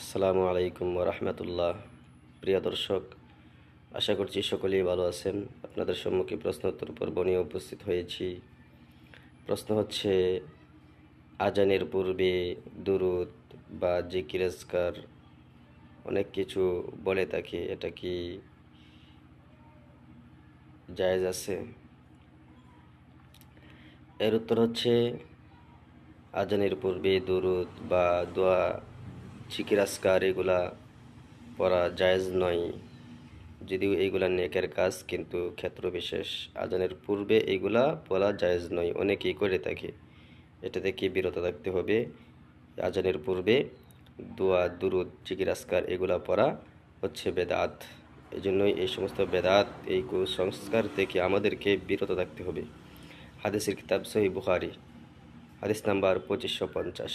আসসালামু আলাইকুম রহমতুল্লাহ প্রিয় দর্শক, আশা করছি সকলেই ভালো আছেন। আপনাদের সম্মুখে প্রশ্নোত্তর পর্ব নিয়ে উপস্থিত হয়েছি। প্রশ্ন হচ্ছে, আজানের পূর্বে দুরুদ বা জিকিরাজকার অনেক কিছু বলে থাকে, এটা কি জায়েজ আছে? এর উত্তর হচ্ছে, আজানের পূর্বে দুরুদ বা দোয়া চিকিরাস্কার এগুলা পড়া জায়েজ নয়। যদিও এইগুলা নেকের কাজ, কিন্তু ক্ষেত্র বিশেষ আজানের পূর্বে এইগুলা পড়া জায়েজ নয়। অনেকেই করে থাকে। এটা থেকে বিরত থাকতে হবে। আজানের পূর্বে দোয়া, দুরুদ চিকিরাস্কার এগুলা পড়া হচ্ছে বেদাত। এই জন্যই এই সমস্ত বেদাত, এই কুসংস্কার থেকে আমাদেরকে বিরত থাকতে হবে। হাদিসের কিতাব সহি বুখারি। হাদিস নাম্বার পঁচিশশো পঞ্চাশ।